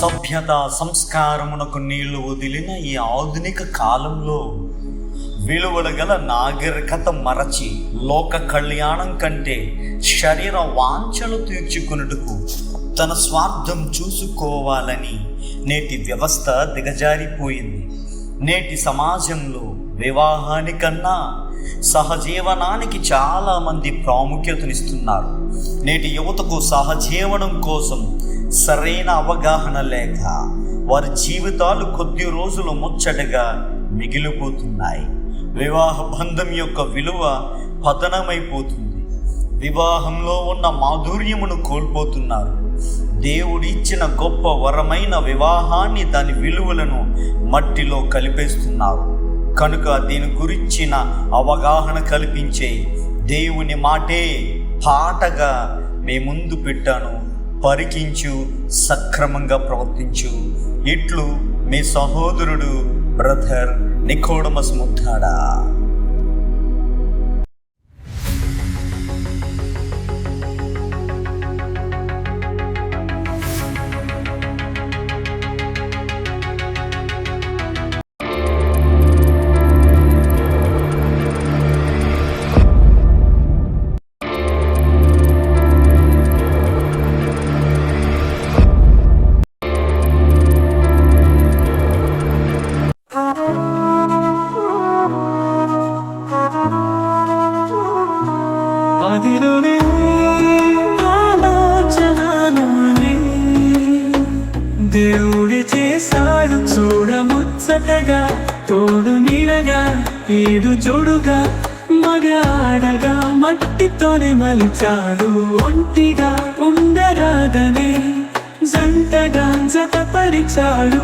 సభ్యత సంస్కారమునకు నీళ్ళు వదిలిన ఈ ఆధునిక కాలంలో విలువల గల నాగరికత మరచి లోక కళ్యాణం కంటే శరీర వాంఛలు తీర్చుకున్నట్టుకు తన స్వార్థం చూసుకోవాలని నేటి వ్యవస్థ దిగజారిపోయింది. నేటి సమాజంలో వివాహానికన్నా సహజీవనానికి చాలామంది ప్రాముఖ్యతనిస్తున్నారు. నేటి యువతకు సహజీవనం కోసం సరైన అవగాహన లేక వారి జీవితాలు కొద్ది రోజులు ముచ్చటగా మిగిలిపోతున్నాయి. వివాహ బంధం యొక్క విలువ పతనమైపోతుంది. వివాహంలో ఉన్న మాధుర్యమును కోల్పోతున్నారు. దేవుడిచ్చిన గొప్ప వరమైన వివాహాన్ని దాని విలువలను మట్టిలో కలిపేస్తున్నారు. కనుక దీని గురించిన అవగాహన కల్పించే దేవుని మాటే పాటగా మీ ముందు పెట్టాను. పరికించు సక్రమంగా ప్రవర్తించు. ఇట్లు మీ సహోదరుడు బ్రదర్ నికోడమస్ ముద్దాడా దేవుడి చేశాడు చూడముచ్చటగా తోడు నీడగా ఏడు జోడుగా మగ ఆడగా మట్టితోనే మలిచాడు ఒంటిగా ఉండరాదనే జంటగా జతపరిచాడు.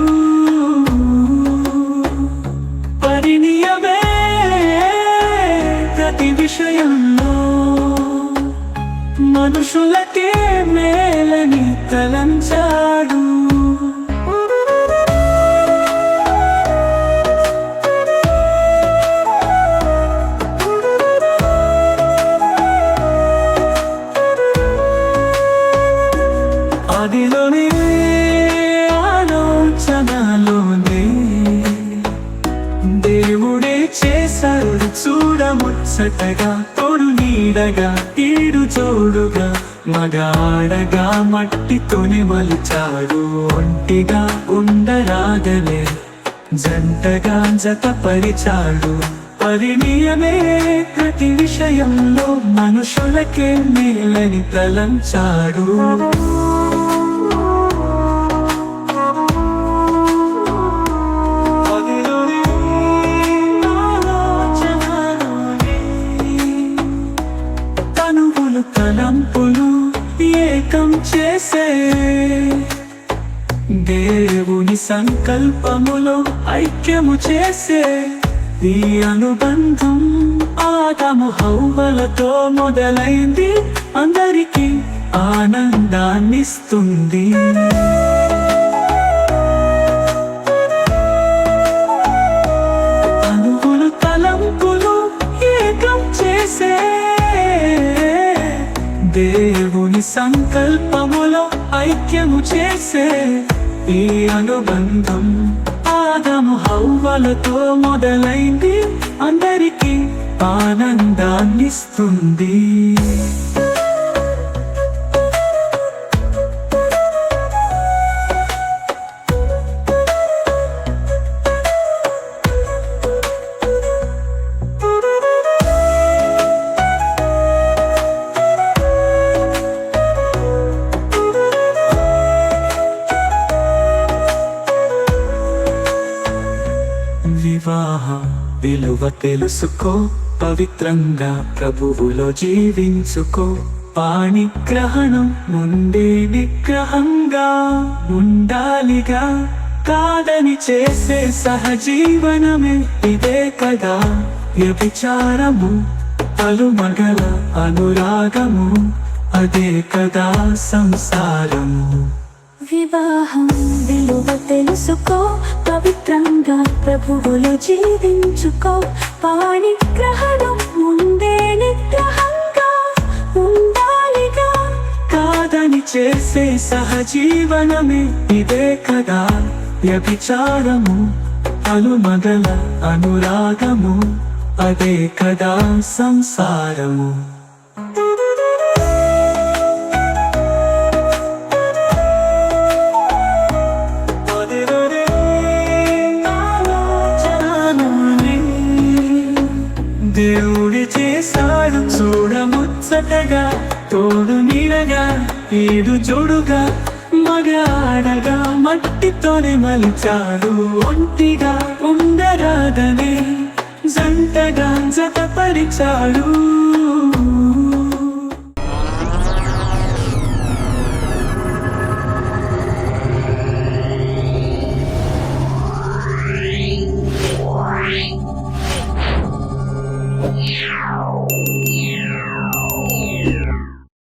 పరిణయమే ప్రతి విషయంలో మనుషులకే మేలని తలంచాడు. చూడముచ్చటగా తోడు నీడగా ఈడు చోడుగా మగాడగా మట్టితోనే మలిచాడు ఒంటిగా ఉండరాగలే జంటగా జతపరిచాడు పరిణయమే. ప్రతి విషయంలో మనుషులకే మేలని తలంచాడు సంకల్పములో ఐక్యము చేసే నీ అనుబంధం ఆదము హౌవలతో మొదలైంది. అందరికీ ఆనందాన్నిస్తుంది. అనుగులు తలంపులు ఏకం చేసే దేవుని సంకల్పములో ఐక్యము చేసే ఈ అనుబంధం ఆదము హౌవలతో మొదలైంది. అందరికీ ఆనందాన్నిస్తుంది. విలువ తెలుసుకో పవిత్రంగా ప్రభువులో జీవించుకో. పాణిగ్రహణం ముందే నిగ్రహంగా ఉండాలిగా. కాదని చేసే సహజీవనమే ఇదే కదా. వ్యభిచారము అలుమగల అనురాగము అదే కదా సంసారము. వివాహం విలువ తెలుసుకో పవిత్రంగా ప్రభువులు జీవించుకో. పాణిగ్రహణం ముందే నిగ్రహంగా ఉండాలిగా. కాదని చేసే సహజీవనమే ఇదే కదా. వ్యభిచారము అనుమగల అనురాగము అదే కదా సంసారము. దేవుడి చేశాడు. చూడముచ్చటగా తోడు నీడగా ఏడు జోడుగా మగ ఆడగా మట్టితోనే మలిచాడు. ఒంటిగా ఉండరాదనే జంటగా జతపరిచాడు